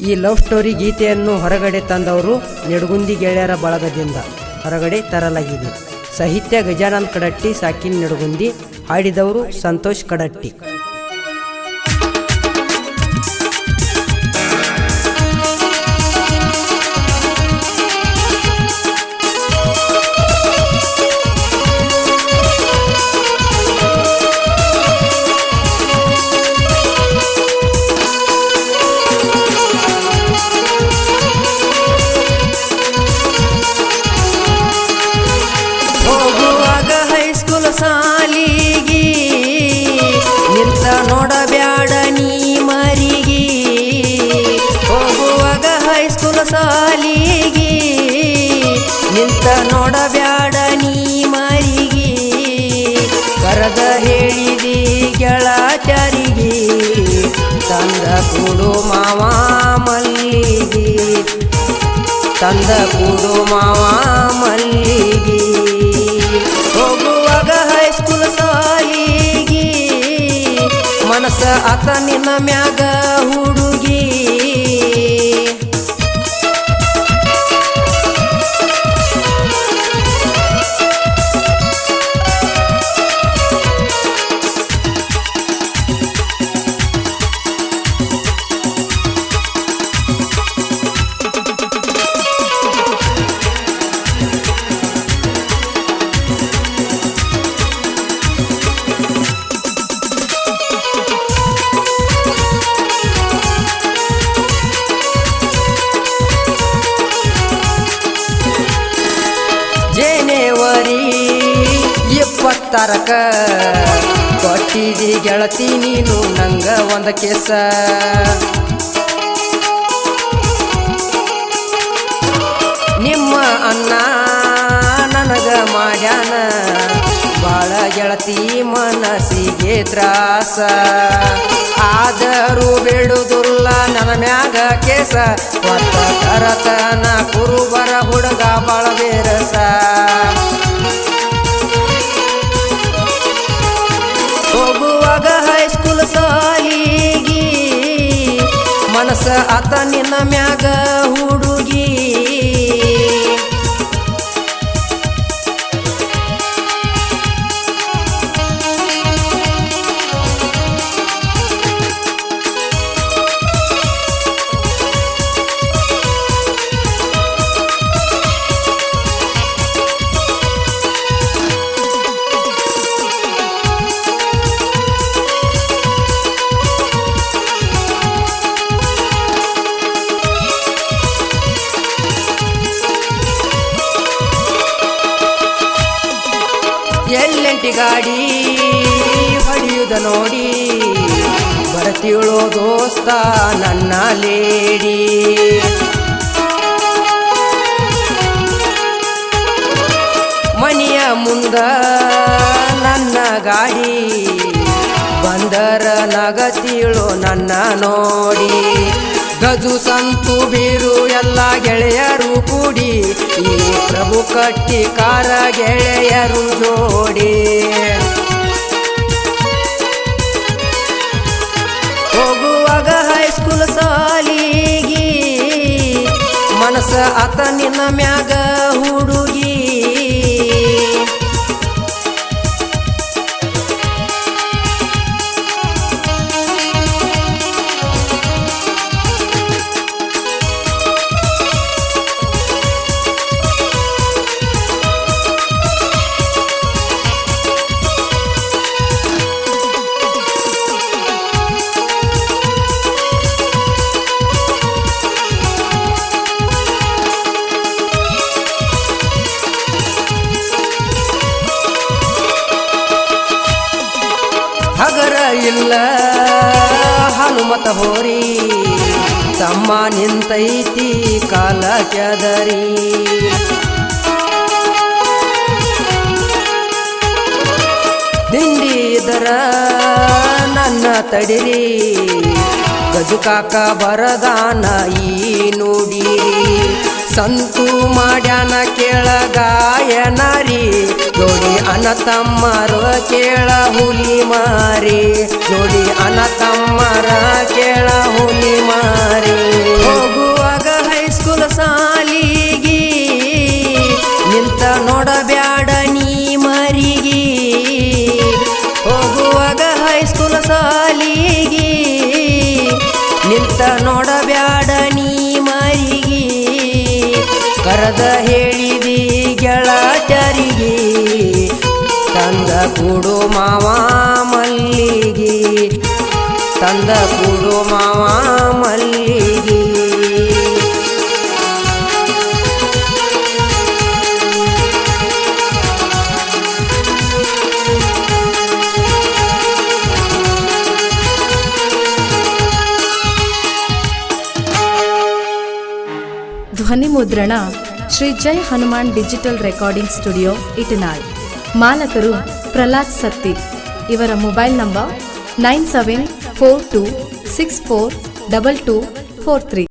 ಈ love story ಗೀತೆಯನ್ನು ಹೊರಗಡೆ ತಂದವರು ನೆಡುಗುಂದಿ ಗೆಳೆಯರ ಬಳಗದಿಂದ ಹೊರಗಡೆ ತರಲಾಗಿದೆ. ಸಾಹಿತ್ಯ ಗಜಾನಂದ್ ಕಡಟ್ಟಿ, ಸಾಕಿನ್ ನಿಡಗುಂದಿ ಹಾಡಿದವರು ಸಂತೋಷ್ ಕಡಟ್ಟಿ. ಹೈಸ್ಕೂಲ್ ಸಾಲಿಗಿ, ನಿಂತ ನೋಡಬ್ಯಾಡ ನೀ ಮರಿಗಿ. ಹೋಗುವಾಗ ಹೈಸ್ಕೂಲ್ ಸಾಲಿಗಿ, ನಿಂತ ನೋಡಬ್ಯಾಡ ನೀ ಮರಿಗಿ. ಕರೆದ ಹೇಳಿದಿ ಗೆಳಚರಿಗೆ ತಂದ ಕೊಡು ಮಾವ ಮಲ್ಲಿಗೆ. ತಂದ ಕೂಡು ಮಾವ ಮಲ್ಲಿಗೆ. ಹೋಗುವಾಗ ಸಾಲಿಗೆ ಮನಸ್ಸ ಆತ ನಿನ್ನ ಮ್ಯಾಗ ಹುಡುಗಿ ಇಪ್ಪತ್ತಾರಕ ಕೊಟ್ಟಿದಿ ಗೆಳತಿ ನೀನು ನಂಗ ಒಂದ ಕೇಸ. ನಿಮ್ಮ ಅಣ್ಣ ನನಗ ಮಾಡ್ಯಾನ. ಬಾಳ ಗೆಳತಿ ಮನಸ್ಸಿಗೆ ತ್ರಾಸ. ಆದರೂ ಬೇಡುದುಲ್ಲ ನನ್ನ ಮ್ಯಾಗ ಕೇಸ. ಒತ್ತ ತರತನ ಕುರುಬರ ಹುಡುಗ ಬಾಳ ಬೇರಸ. ಆತ ನಿನ್ನ ಮ್ಯಾಗ ಹುಡುಗಿ ಗಾಡಿ ಹೊಡೆಯುವುದ ನೋಡಿ ಬರ್ತೀಳೋ ದೋಸ್ತ ನನ್ನ ಲೇಡಿ. ಮನೆಯ ಮುಂದ ನನ್ನ ಗಾಡಿ ಬಂದರ ನಗತಿಳು ನನ್ನ ನೋಡಿ. ಗಜು, ಸಂತು, ಬೀರು, ಎಲ್ಲ ಗೆಳೆಯರು ಕೂಡಿ ಈ ಕಟ್ಟಿ ಕಾರ ಗೆಳೆಯರು ಜೋಡಿ. ಹೋಗುವಾಗ ಹೈಸ್ಕೂಲ್ ಸಾಲಿಗಿ ಮನಸ್ಸ ಆತ ನಿನ್ನ ಮ್ಯಾಗ ಹುಡುಗಿ ಇಲ್ಲ. ಹನುಮತ ಹೋರಿ ತಮ್ಮ ನಿಂತೈತಿ ಕಾಲ ಕೆದರಿ. ದಿಂಡಿದರ ನನ್ನ ತಡಿರಿ ಗಜುಕಾಕ ಬರದಾನ ಈ ನುಡಿರಿ. ಸಂತು ಮಾಡ್ಯಾನ ಕೇಳ ನೋಡಿ ಅನ ತಮ್ಮರ ಕೇಳ ಹುಲಿ ಮಾರಿ. ಜೋಡಿ ಅನತಮ್ಮರ ಕೇಳ ಹುಲಿ ಮಾರಿ. ಹೋಗುವಾಗ ಹೈಸ್ಕೂಲ್ ಸಾಲಿಗಿ, ನಿಂತ ನೋಡಬ್ಯಾಡ ನೀ ಮರಿಗಿ. ಹೋಗುವಾಗ ಹೈಸ್ಕೂಲ್ ಸಾಲಿಗಿ, ನಿಂತ ನೋಡ ಕರೆದ ಹೇಳಿದಿ ಗೆಳಚರಿಗೆ ತಂದ ಕೂಡು ಮಾವ ಮಲ್ಲಿಗೆ ತಂದ ಕೂಡು ಮಾವ ಮಲ್ಲಿಗೆ. ಧ್ವನಿ ಮುದ್ರಣ Shri Jai Hanuman digital recording studio, Itanal. ಮಾಲಕರು Pralhad Satti. ಇವರ mobile number nine seven four two six four double two four three.